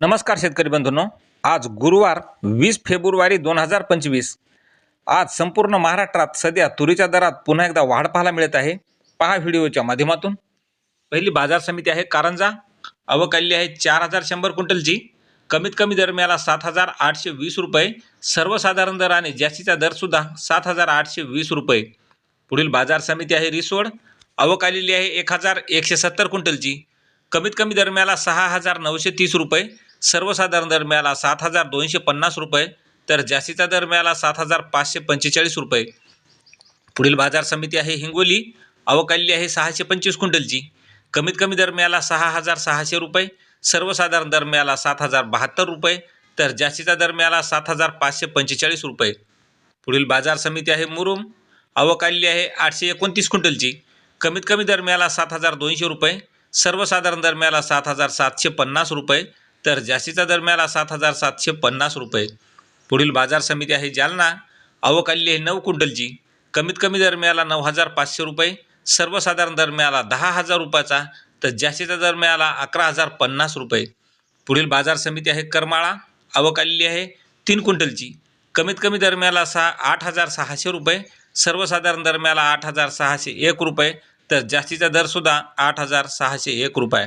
नमस्कार शेतकरी बंधूंनो. आज गुरुवार वीस फेब्रुवारी दोन हजार पंचवीस. आज संपूर्ण महाराष्ट्रात सध्या तुरीच्या दरात पुन्हा एकदा वाढ पाहायला मिळत आहे. पहा व्हिडिओच्या माध्यमातून. पहिली बाजार समिती आहे कारंजा. अवकाली आहे चार हजार शंभर क्विंटलची. कमीत कमी दर मिळाला सात हजार आठशे वीस रुपये. सर्वसाधारण दर आणि जास्तीचा दरसुद्धा सात हजार आठशे वीस रुपये. पुढील बाजार समिती आहे रिसोड. आवक आलेली आहे एक हजार एकशे सत्तर क्विंटलची. कमीत कमी दर मिळाला सहा हजार नऊशे तीस रुपये. सर्वसाधारण दर मिळाला सात हजार दोनशे पन्नास रुपये तर जास्तीचा दर मिळाला सात हजार पाचशे पंचेचाळीस रुपये. पुढील बाजार समिती आहे हिंगोली अवकाली आहे सहाशे पंचवीस क्विंटलची. कमीत कमी दर मिळाला सहा हजार सहाशे रुपये सर्वसाधारण दर मिळाला सात हजार बहात्तर रुपये तर जास्तीचा दर मिळाला सात हजार पाचशे पंचेचाळीस रुपये. पुढील बाजार समिती आहे मुरुम अवकाली आहे आठशे एकोणतीस क्विंटलची. कमीत कमी दर मिळाला सात हजार दोनशे रुपये सर्वसाधारण दर मिळाला सात हजार सातशे पन्नास रुपये तर जास्तीचा दर मिळाला सात हजार सातशे पन्नास रुपये. पुढील बाजार समिती आहे जालना. अवकाली आहे नऊ क्विंटलची. कमीत कमी दर मिळाला नऊ हजार पाचशे रुपये. सर्वसाधारण दर मिळाला दहा हजार रुपयाचा. तर जास्तीचा दर मिळाला अकरा हजार पन्नास रुपये. पुढील बाजार समिती आहे करमाळा. अवकाली आहे तीन क्विंटलची. कमीत कमी दर मिळाला सहा आठ हजार सहाशे रुपये. सर्वसाधारण दर मिळाला आठ हजार सहाशे एक रुपये. तर जास्तीचा दरसुद्धा आठ हजार सहाशे एक रुपये.